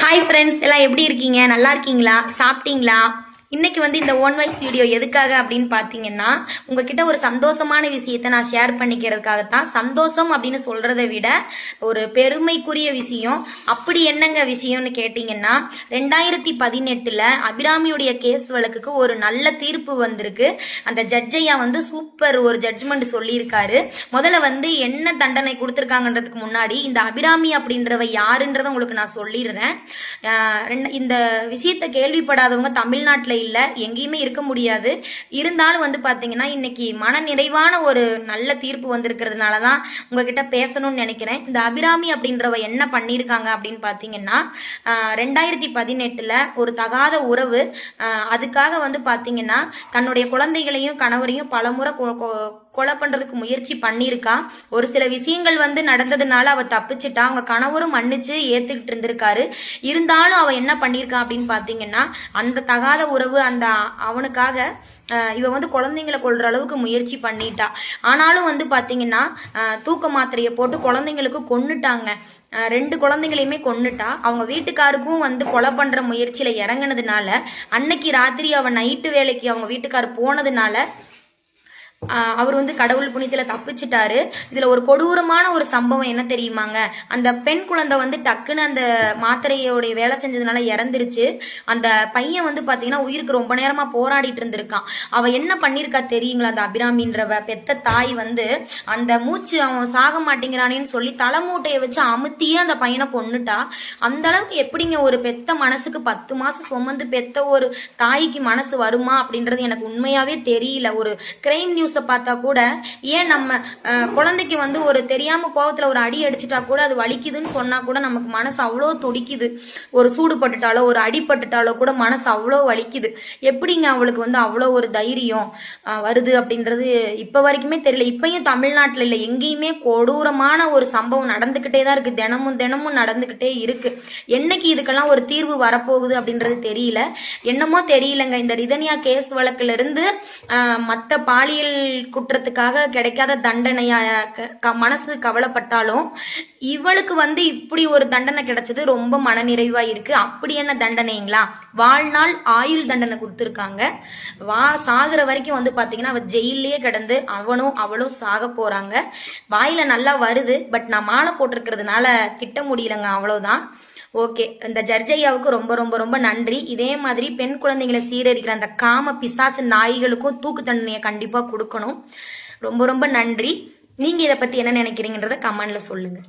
Hi friends எல்லாம் எப்படி இருக்கீங்க? நல்லா இருக்கீங்களா? சாப்பிட்டீங்களா? இன்னைக்கு வந்து இந்த ஒன் வைஸ் வீடியோ எதுக்காக அப்படின்னு பார்த்தீங்கன்னா உங்ககிட்ட ஒரு சந்தோஷமான விஷயத்தை நான் ஷேர் பண்ணிக்கிறதுக்காகத்தான். சந்தோஷம் அப்படின்னு சொல்றதை விட ஒரு பெருமைக்குரிய விஷயம் அப்படி என்னங்க விஷயம்னு கேட்டீங்கன்னா ரெண்டாயிரத்தி பதினெட்டுல அபிராமியுடைய கேஸ் வழக்குக்கு ஒரு நல்ல தீர்ப்பு வந்திருக்கு. அந்த ஜட்ஜையா வந்து சூப்பர் ஒரு ஜட்ஜ்மெண்ட் சொல்லியிருக்காரு. முதல்ல வந்து என்ன தண்டனை கொடுத்துருக்காங்கன்றதுக்கு முன்னாடி இந்த அபிராமி அப்படின்றவ யாருன்றத உங்களுக்கு நான் சொல்லிடுறேன். இந்த விஷயத்தை கேள்விப்படாதவங்க தமிழ்நாட்டில் இல்லை எங்கேயுமே இருக்க முடியாது. இருந்தாலும் வந்து பார்த்தீங்கன்னா இன்னைக்கு மன நிறைவான ஒரு நல்ல தீர்ப்பு வந்திருக்கிறதுனால தான் உங்ககிட்ட பேசணும்னு நினைக்கிறேன். இந்த அபிராமி அப்படின்றவ என்ன பண்ணியிருக்காங்க அப்படின்னு பார்த்தீங்கன்னா ரெண்டாயிரத்தி பதினெட்டில் ஒரு தகாத உறவு அதுக்காக வந்து பார்த்தீங்கன்னா தன்னுடைய குழந்தைகளையும் கணவரையும் பலமுறை கொ- கொலை பண்ணுறதுக்கு முயற்சி பண்ணியிருக்கா. ஒரு சில விஷயங்கள் வந்து நடந்ததுனால அவ தப்பிச்சிட்டா. அவங்க கணவரும் மன்னிச்சு ஏத்துக்கிட்டு இருந்திருக்காரு. இருந்தாலும் அவ என்ன பண்ணியிருக்கா அப்படின்னு பார்த்தீங்கன்னா அந்த தகாத உறவு அந்த அவனுக்காக இவ வந்து குழந்தைங்களை கொள்ற அளவுக்கு முயற்சி பண்ணிட்டா. ஆனாலும் வந்து பாத்தீங்கன்னா தூக்க மாத்திரையை போட்டு குழந்தைங்களுக்கு கொன்னுட்டாங்க. ரெண்டு குழந்தைங்களையுமே கொண்டுட்டா அவங்க வீட்டுக்காருக்கும் வந்து கொலை பண்ற முயற்சியில இறங்குனதுனால அன்னைக்கு ராத்திரி அவன் நைட்டு வேலைக்கு அவங்க வீட்டுக்கார் போனதுனால அவர் வந்து கடவுள் புனித்துல தப்பிச்சிட்டாரு. இதுல ஒரு கொடூரமான ஒரு சம்பவம் என்ன தெரியுமாங்க? அந்த பெண் குழந்தை வந்து டக்குன்னு அந்த மாத்திரையோடைய வேலை செஞ்சதுனால இறந்துருச்சு. அந்த பையன் வந்து பாத்தீங்கன்னா உயிருக்கு ரொம்ப நேரமா போராடிட்டு இருந்திருக்கான். அவ என்ன பண்ணிருக்கா தெரியுங்களா? அந்த அபிராமின்றவ பெத்த தாய் வந்து அந்த மூச்சு அவன் சாக மாட்டேங்கிறானேன்னு சொல்லி தலைமூட்டையை வச்சு அமுத்தியே அந்த பையனை கொன்னுட்டா. அந்த அளவுக்கு எப்படிங்க ஒரு பெத்த மனசுக்கு பத்து மாசம் சுமந்து பெத்த ஒரு தாய்க்கு மனசு வருமா அப்படின்றது எனக்கு உண்மையாவே தெரியல. ஒரு கிரைம் நியூஸ் பார்த்தா கூட ஏன் நம்ம குழந்தைக்கு வந்து ஒரு தெரியாம கோவத்துல ஒரு அடி அடிச்சிட்டா கூட அது வலிக்குதுன்னு சொன்னா கூட நமக்கு மனசு அவ்வளோ துடிக்குது. ஒரு சூடு பட்டுட்டாலோ ஒரு அடி பட்டுட்டாலோ கூட மனசு அவ்வளோ வலிக்குது. எப்படிங்க அவளுக்கு வந்து அவ்வளோ ஒரு தைரியம் வருது அப்படின்றது இப்ப வரைக்குமே தெரியல. இப்பயும் தமிழ்நாட்டில் இல்லை எங்கேயுமே கொடூரமான ஒரு சம்பவம் நடந்துகிட்டே தான் இருக்கு. தினமும் தினமும் நடந்துகிட்டே இருக்கு. என்னைக்கு இதுக்கெல்லாம் ஒரு தீர்வு வரப்போகுது அப்படின்றது தெரியல. என்னமோ தெரியலங்க. இந்த ரிதன்யா கேஸ் வழக்குல இருந்து மற்ற பாலியல் குற்றத்துக்காக கிடைக்காத தண்டனையாக க- க- மனசு கவலைப்பட்டாலும் இவளுக்கு வந்து இப்படி ஒரு தண்டனை கிடைச்சது ரொம்ப மனநிறைவா இருக்கு. அப்படி என்ன தண்டனைங்களா? வாழ்நாள் ஆயுள் தண்டனை கொடுத்துருக்காங்க. வா சாகுற வரைக்கும் வந்து பாத்தீங்கன்னா அவ ஜெயிலே கிடந்து அவனும் அவளும் சாக போறாங்க. வாயில நல்லா வருது பட் நான் மாலை போட்டிருக்கிறதுனால திட்ட முடியலங்க அவ்வளவுதான். ஓகே. இந்த ஜர்ஜையாவுக்கு ரொம்ப ரொம்ப ரொம்ப நன்றி. இதே மாதிரி பெண் குழந்தைங்களை சீரழிக்கிற அந்த காம பிசாசு நாய்களுக்கும் தூக்கு தண்டனையை கண்டிப்பா கொடுக்கணும். ரொம்ப ரொம்ப நன்றி. நீங்க இதை பத்தி என்ன நினைக்கிறீங்கன்றத கமெண்ட்ல சொல்லுங்க.